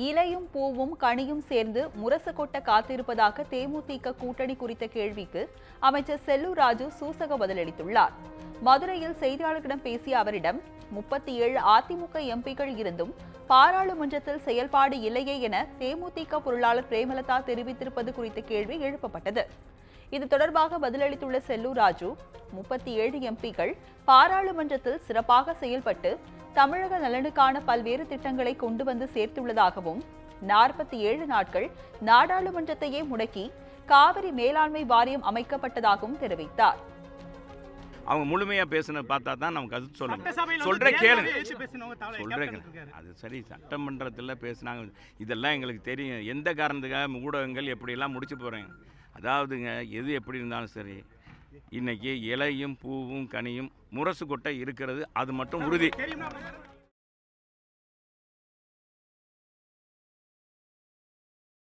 இலையும் பூவும் கனியும் சேர்ந்து முரசு கொட்ட காத்திருப்பதாக தேமுதிக கூட்டணி குறித்த கேள்விக்கு அமைச்சர் செல்லூர் ராஜு சூசக பதிலளித்துள்ளார். மதுரையில் செய்தியாளர்களிடம் பேசிய அவரிடம் முப்பத்தி ஏழு அதிமுக எம்பிக்கள் இருந்தும் பாராளுமன்றத்தில் செயல்பாடு இல்லையே என தேமுதிக பொருளாளர் பிரேமலதா தெரிவித்திருப்பது குறித்த கேள்வி எழுப்பப்பட்டது. இது தொடர்பாக பதிலளித்துள்ள செல்லூர் ராஜு முப்பத்தி ஏழு எம்பிக்கள் பாராளுமன்றத்தில் சிறப்பாக செயல்பட்டு தமிழக நலனுக்கான பல்வேறு திட்டங்களை கொண்டு வந்து சேர்த்துள்ளதாகவும் நாற்பத்தி ஏழு நாட்கள் நாடாளுமன்றத்தையே முடக்கி காவிரி மேலாண்மை வாரியம் அமைக்கப்பட்டதாகவும் தெரிவித்தார். அவங்க முழுமையாக பேசுனது பார்த்தா தான் நமக்கு அது சொல்ல முடியும் சட்டசபையில சொல்ற வந்து கேளுங்க இருக்காரு. அது சரி சட்டமன்றத்தில் பேசுனாங்க. இதெல்லாம் எங்களுக்கு தெரியும். எந்த காரணத்துக்காக ஊடகங்கள் எப்படியெல்லாம் முடிச்சு போகிறேங்க அதாவதுங்க எது எப்படி இருந்தாலும் சரி இன்னைக்கு இலையும் பூவும் கனியும் முரசு கொட்டை இருக்கிறது அது மட்டும் உறுதி.